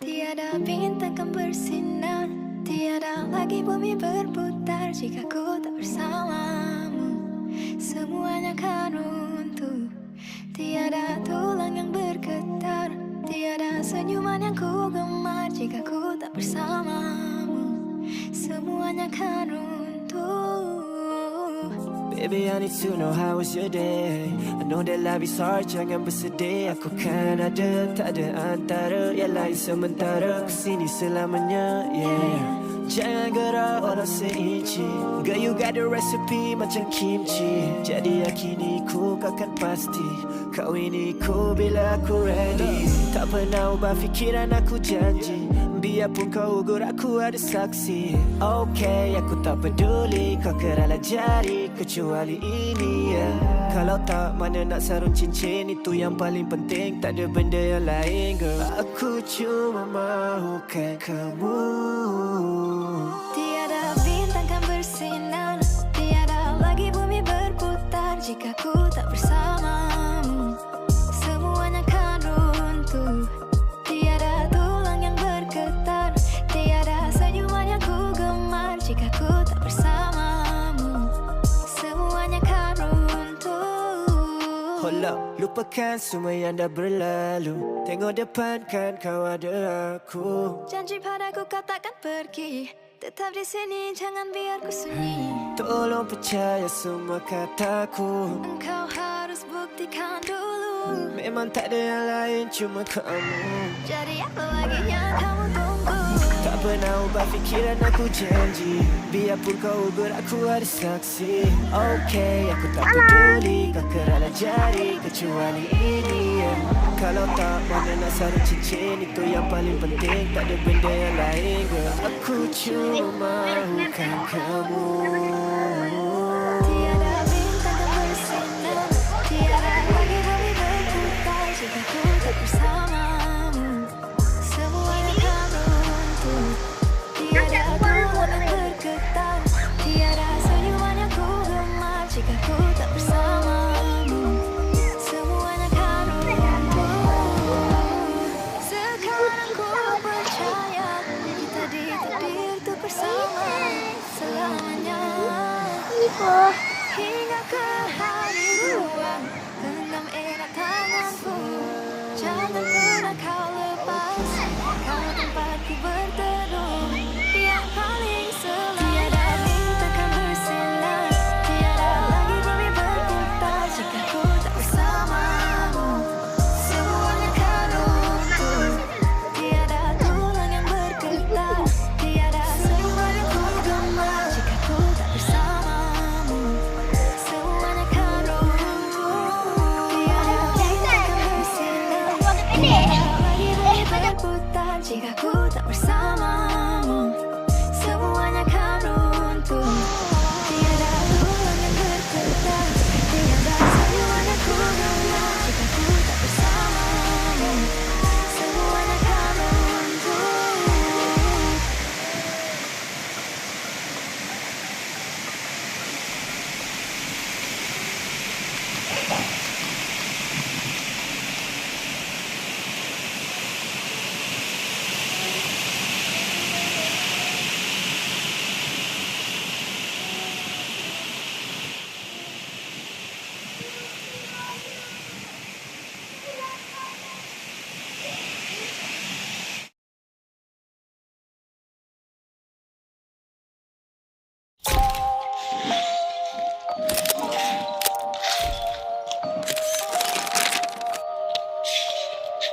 Tiada bintang kan bersinar Tiada lagi bumi berputar Jika ku tak bersamamu. Semuanya kan runtuh. Tiada tulang yang bergetar Tiada senyuman yang ku gemar Jika ku tak bersamamu. Semuanya kan runtuh Baby, I need to know how was your day? I know that life is hard, jangan bersedih. Aku kan ada, tak ada antara. Yang lain sementara, kesini selamanya Yeah. Jangan gerak walau seinci. Girl, you got the recipe macam kimchi. Jadi yakini ku kau kan pasti. Kau ini ku bila aku ready. Tak pernah ubah fikiran aku janji Biarpun kau ugur aku ada saksi. Okay, aku tak peduli Kau keralah jari kecuali ini yeah. Kalau tak mana nak sarung cincin? Itu yang paling penting Tak ada benda yang lain girl. Aku cuma mahukan kamu lupakan semua yang dah berlalu. Tengok depan kan kau ada aku. Janji padaku kau takkan pergi. Tetap di sini jangan biar ku sunyi Tolong percaya semua kataku. Engkau harus buktikan dulu. Memang tak ada yang lain cuma kamu. Jadi apa lagi yang kamu tunggu? Tak pernah ubah fikiran aku janji. Biarpun kau ugur aku ada saksi. Okay aku tak peduli Kau keralah jari kecuali ini yeah. Kalau tak mana nak sarung cincin Itu yang paling penting. Tak ada benda yang lain girl. Aku cuma mahukan kamu 싶어 희나그 하루와 그 놈이 나타난 후 저는 that we're samому